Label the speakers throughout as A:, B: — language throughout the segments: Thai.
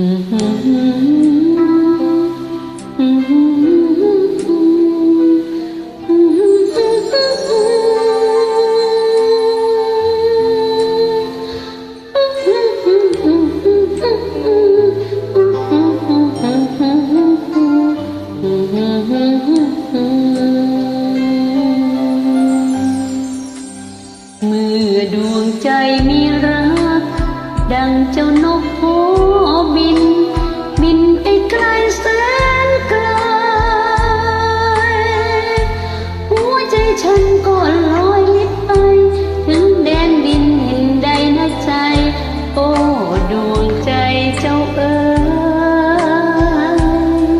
A: เมื่อดวงใจมีรัก ดังเจ้านก เอ๋ย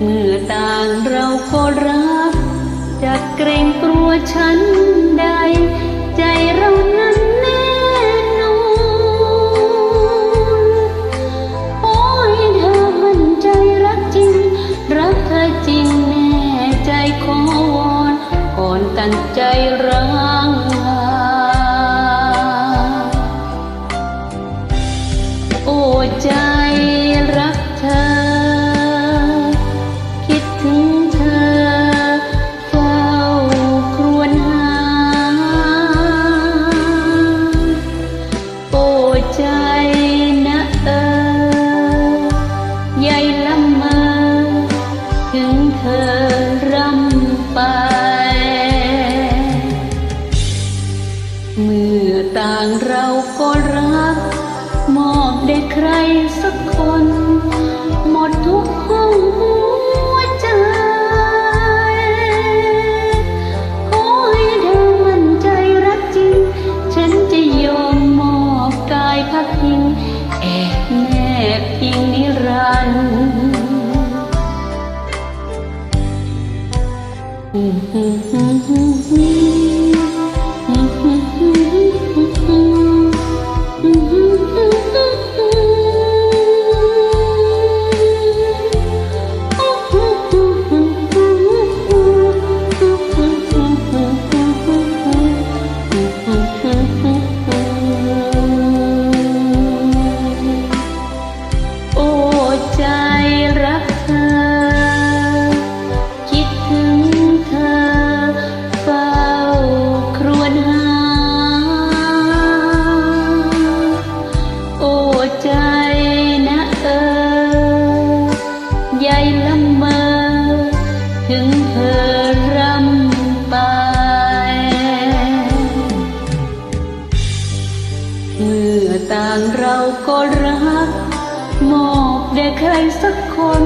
A: เมื่อต่างเราก็รัก จะเกรงกลัวฉันใด ใจเรานั้นแน่นอนโอ้ยเธอมันใจรักจริง รักเธอจริงแน่ใจขอวอนก่อนตันใจร้าง ใจรักเธอ คิดถึงเธอเฝ้าครวญหา โอ้ใจนะเออใยละเมอถึงเธอรำไป เมื่อต่างเราก็รัก มอบได้ใครสักคน หมดทุกห้องหัวใจขอให้เธอมั่นใจรักจริง ฉันจะยอมมอบกายพักพิงแอบแนบพิงนิรันดโเธอรำไป เมื่อต่างเราก็รัก มอบแด่ใครสักคน